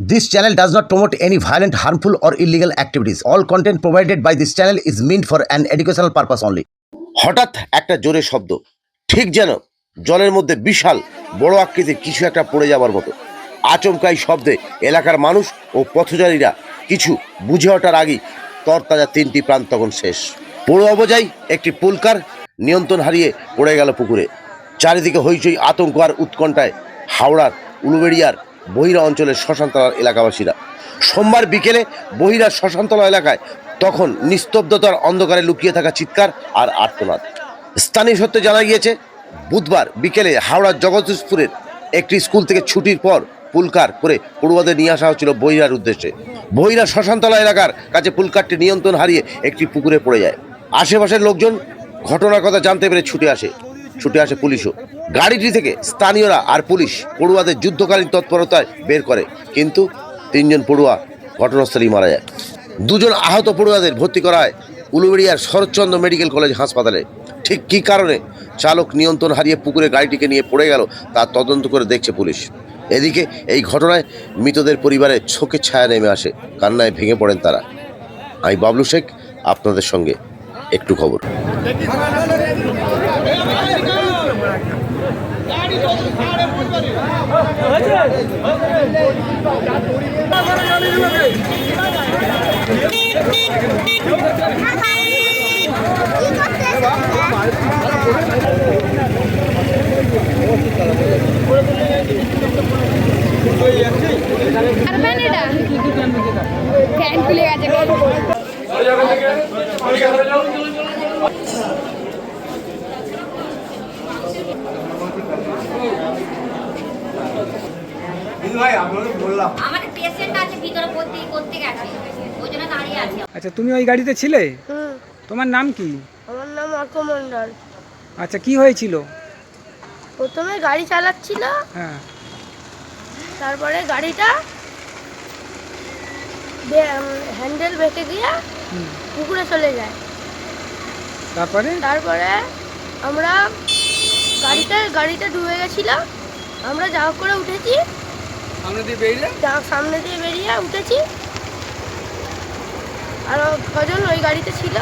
This channel does not promote any violent, harmful, or illegal activities. All content provided by this channel is meant for an educational purpose only. হঠাৎ একটা জোরে শব্দ ঠিক যেন জলের মধ্যে বিশাল বড় আকৃতির কিছু একটা পড়ে যাবার মতো আচমকাই শব্দে এলাকার মানুষ ও পথচারীরা কিছু বুঝে ওঠার আগেই তরতাজা তিনটি প্রাণ তখন শেষ পুরো অবজাই একটি পুলকার নিয়ন্ত্রণ হারিয়ে পড়ে গেল পুকুরে চারিদিকে হইচই আতঙ্ক আর উৎকণ্ঠায় হাওড়ার উলুবেড়িয়ার বহিরা অঞ্চলের শ্মশানতলার এলাকাবাসীরা। সোমবার বিকেলে বহিরা শ্মশানতলা এলাকায় তখন নিস্তব্ধতার অন্ধকারে লুকিয়ে থাকা চিৎকার আর আর্তনাদ। স্থানীয় সূত্রে জানা গিয়েছে, বুধবার বিকেলে হাওড়ার জগদীশপুরের একটি স্কুল থেকে ছুটির পর পুলকার করে পড়ুয়াদের নিয়ে আসা হচ্ছিল বহিরার উদ্দেশ্যে। বহিরা শ্মশানতলা এলাকার কাছে পুলকারটি নিয়ন্ত্রণ হারিয়ে একটি পুকুরে পড়ে যায়। আশেপাশের লোকজন ঘটনার কথা জানতে পেরে ছুটে আসে। ছুটে আসে পুলিশও। গাড়িটি থেকে স্থানীয়রা আর পুলিশ পড়ুয়াদের যুদ্ধকালীন তৎপরতায় বের করে। কিন্তু তিনজন পড়ুয়া ঘটনাস্থলেই মারা যায়। দুজন আহত পড়ুয়াদের ভর্তি করা হয় উলুবেড়িয়ার শরৎচন্দ্র মেডিকেল কলেজ হাসপাতালে। ঠিক কী কারণে চালক নিয়ন্ত্রণ হারিয়ে পুকুরে গাড়িটিকে নিয়ে পড়ে গেল তা তদন্ত করে দেখছে পুলিশ। এদিকে এই ঘটনায় মৃতদের পরিবারে চোখের ছায়া নেমে আসে। কান্নায় ভেঙে পড়েন তারা। আমি বাবলু শেখ, আপনাদের সঙ্গে। একটু খবর। ফ্যান খুলে গেছে। আমাদের পেশেন্ট আছে ভিতরে ভর্তি করতে গেছে। ওই জন্য দাঁড়িয়ে আছে আচ্ছা তুমি ওই গাড়িতে ছিলে? তোমার নাম কি? আমার নাম অর্ক মণ্ডল। আচ্ছা কি হয়েছিল? প্রথমে গাড়ি চালাচ্ছিল। হ্যাঁ। তারপরে গাড়িটা হ্যান্ডেল বেঁকে গিয়ে পুকুরে চলে যায়। তারপরে? তারপরে আমরা গাড়িটা গাড়িটা ডুবে গেছিল। আমরা যা হোক করে উঠেছি। যা- সামনে দিয়ে বেরিয়ে উঠেছি। আর কজন ওই গাড়িতে ছিল?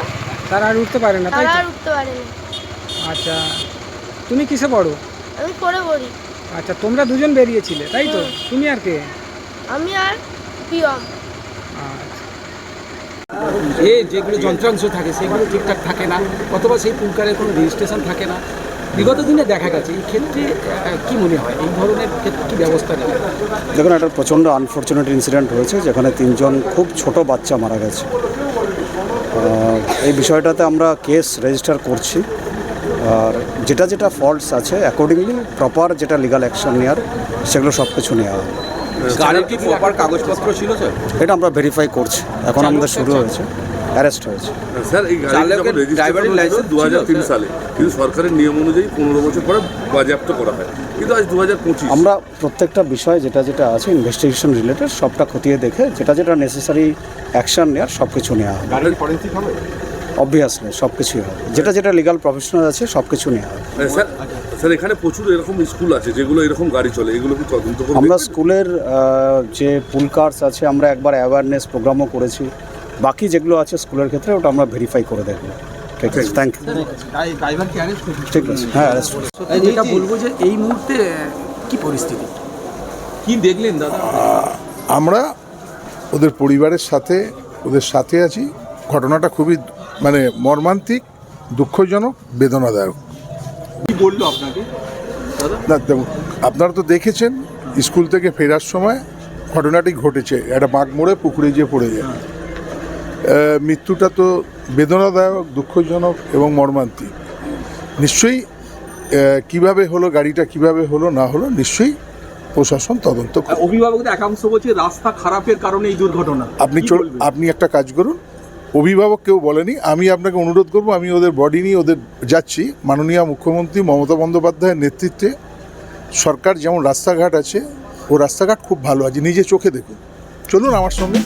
তারা আর উঠতে পারে না তারা আর উঠতে পারেনি আচ্ছা তুমি কিসে পড়ো? আমি পড়ে পড়ি। আচ্ছা তোমরা দুজন বেরিয়েছিলে তাই তো? তুমি আর কে? আমি আর পিয়ম আচ্ছা। এ যেগুলো যন্ত্রাংশ থাকে সেগুলো ঠিকঠাক থাকে না অথবা সেই পুলকারের কোনো রেজিস্ট্রেশন থাকে না। বিগত দিনে দেখা গেছে এই ক্ষেত্রে কি মনে হয়? এই ধরনের ক্ষেত্রে কি ব্যবস্থা নেবে? দেখুন একটা প্রচণ্ড আনফর্চুনেট ইনসিডেন্ট হয়েছে যেখানে তিনজন খুব ছোট বাচ্চা মারা গেছে। এই বিষয়টাতে আমরা কেস রেজিস্টার করছি। আর যেটা যেটা ফল্টস আছে অ্যাকর্ডিংলি প্রপার যেটা লিগাল অ্যাকশন নেওয়ার সেগুলো সব কিছু নেওয়া হবে। গাড়ির কি প্রপার কাগজপত্র ছিল স্যার এটা আমরা ভেরিফাই করছি। এখন আমাদের শুরু হয়েছে। অ্যারেস্ট হয়েছে। স্যার এই ড্রাইভারের লাইসেন্স দু হাজার তিন সালে কিন্তু সরকারের নিয়ম অনুযায়ী পনেরো বছর পরে বাজেয়াপ্ত করা হয়। কিন্তু আজ দু হাজার পঁচিশ। আমরা প্রত্যেকটা বিষয় যেটা যেটা আছে ইনভেস্টিগেশন রিলেটেড সবটা খতিয়ে দেখে যেটা যেটা নেসেসারি অ্যাকশন নেওয়ার সব কিছু নেওয়া হবে। গাড়ির ফরেন্সিক হবে? অবভিয়াসলি সব কিছুই হবে। যেটা যেটা লিগাল প্রফেশনাল আছে সব কিছু নেওয়া হবে। স্যার স্যার এখানে প্রচুর এরকম স্কুল আছে যেগুলো এরকম গাড়ি চলে এগুলো কি তদন্ত আমরা স্কুলের যে পুল কার্স আছে আমরা একবার অ্যাওয়ারনেস প্রোগ্রামও করেছি। বাকি যেগুলো আছে স্কুলের ক্ষেত্রে ওটা আমরা ভেরিফাই করে দেখব। ঠিক আছে? থ্যাংক ইউ ঠিক আছে। হ্যাঁ অ্যারেস্ট যেটা বলব যে এই মুহূর্তে কি পরিস্থিতি? কি দেখলেন দাদা? আমরা ওদের পরিবারের সাথে ওদের সাথে আছি। ঘটনাটা খুবই মানে মর্মান্তিক দুঃখজনক বেদনাদায়ক। কি বলল আপনাকে? না দেখুন, আপনারা তো দেখেছেন স্কুল থেকে ফেরার সময় ঘটনাটি ঘটেছে। একটা বাঘ মোড়ে পুকুরে গিয়ে পড়ে যায়। মৃত্যুটা তো বেদনাদায়ক দুঃখজনক এবং মর্মান্তিক। নিশ্চয়ই কীভাবে হলো গাড়িটা কীভাবে হলো না হলো নিশ্চয়ই প্রশাসন তদন্ত। অভিভাবকদের একাংশ বলছে রাস্তা খারাপের কারণে এই দুর্ঘটনা। আপনি আপনি একটা কাজ করুন অভিভাবক কেউ বলেনি আমি আপনাকে অনুরোধ করব আমি ওদের বডি নিয়ে ওদের যাচ্ছি। মাননীয় মুখ্যমন্ত্রী মমতা বন্দ্যোপাধ্যায়ের নেতৃত্বে সরকার যেমন রাস্তাঘাট আছে ও রাস্তাঘাট খুব ভালো আছে নিজে চোখে দেখুন। চলুন আমার সঙ্গে।